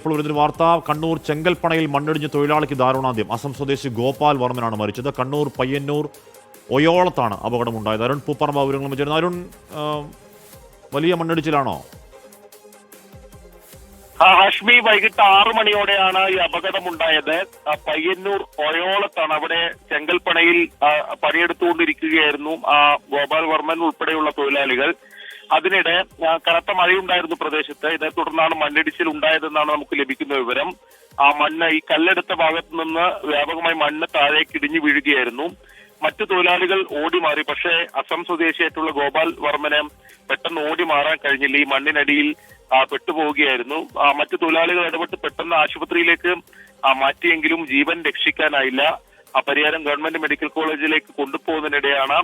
ഇപ്പോൾ വരുന്നൊരു വാർത്ത കണ്ണൂർ ചെങ്കൽപ്പണയിൽ മണ്ണിടിഞ്ഞ് തൊഴിലാളിക്ക് ദാരുണാന്ത്യം. അസം സ്വദേശി ഗോപാൽ വർമ്മനാണ് മരിച്ചത്. കണ്ണൂർ പയ്യന്നൂർ ഒയോളത്താണ് അപകടമുണ്ടായത്. അരുൺ പൂപ്പറമ്പ വിവരങ്ങളും വെച്ചിരുന്നു അരുൺ വലിയ മണ്ണിടിച്ചിലാണോ? ഹാഷ്മി വൈകിട്ട് ആറു മണിയോടെയാണ് ഈ അപകടമുണ്ടായത്. പയ്യന്നൂർ ഒയോളത്താണ് അവിടെ ചെങ്കൽപ്പണയിൽ പണിയെടുത്തുകൊണ്ടിരിക്കുകയായിരുന്നു ഗോപാൽ വർമ്മൻ ഉൾപ്പെടെയുള്ള തൊഴിലാളികൾ. അതിനിടെ കനത്ത മഴയുണ്ടായിരുന്നു പ്രദേശത്ത്. ഇതേ തുടർന്നാണ് മണ്ണിടിച്ചിൽ ഉണ്ടായതെന്നാണ് നമുക്ക് ലഭിക്കുന്ന വിവരം. ആ മണ്ണ് ഈ കല്ലെടുത്ത ഭാഗത്ത് നിന്ന് വ്യാപകമായി മണ്ണ് താഴേക്ക് ഇടിഞ്ഞു വീഴുകയായിരുന്നു. മറ്റു തൊഴിലാളികൾ ഓടി മാറി. പക്ഷേ അസം സ്വദേശിയായിട്ടുള്ള ഗോപാൽ വർമ്മനെ പെട്ടെന്ന് ഓടി മാറാൻ കഴിഞ്ഞില്ല. ഈ മണ്ണിനടിയിൽ പെട്ടുപോവുകയായിരുന്നു. മറ്റു തൊഴിലാളികൾ ഇടപെട്ട് പെട്ടെന്ന് ആശുപത്രിയിലേക്ക് മാറ്റിയെങ്കിലും ജീവൻ രക്ഷിക്കാനായില്ല. ആ പരിഹാരം ഗവൺമെന്റ് മെഡിക്കൽ കോളേജിലേക്ക് കൊണ്ടുപോകുന്നതിനിടെയാണ്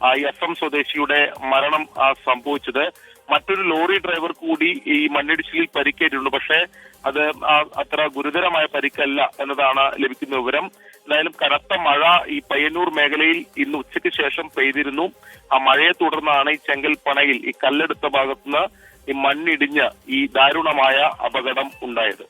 ആ, എം സ്വദേശിയുടെ മരണം സംഭവിച്ചത്. മറ്റൊരു ലോറി ഡ്രൈവർ കൂടി ഈ മണ്ണിടിച്ചിലിൽ പരിക്കേറ്റിട്ടുണ്ട്. പക്ഷേ അത് അത്ര ഗുരുതരമായ പരിക്കല്ല എന്നതാണ് ലഭിക്കുന്ന വിവരം. എന്തായാലും കനത്ത മഴ ഈ പയ്യന്നൂർ മേഖലയിൽ ഇന്ന് ഉച്ചയ്ക്ക് ശേഷം പെയ്തിരുന്നു. ആ മഴയെ തുടർന്നാണ് ഈ ചെങ്കൽപ്പണയിൽ ഈ കല്ലെടുത്ത ഭാഗത്തുനിന്ന് ഈ മണ്ണിടിഞ്ഞ് ഈ ദാരുണമായ അപകടം ഉണ്ടായത്.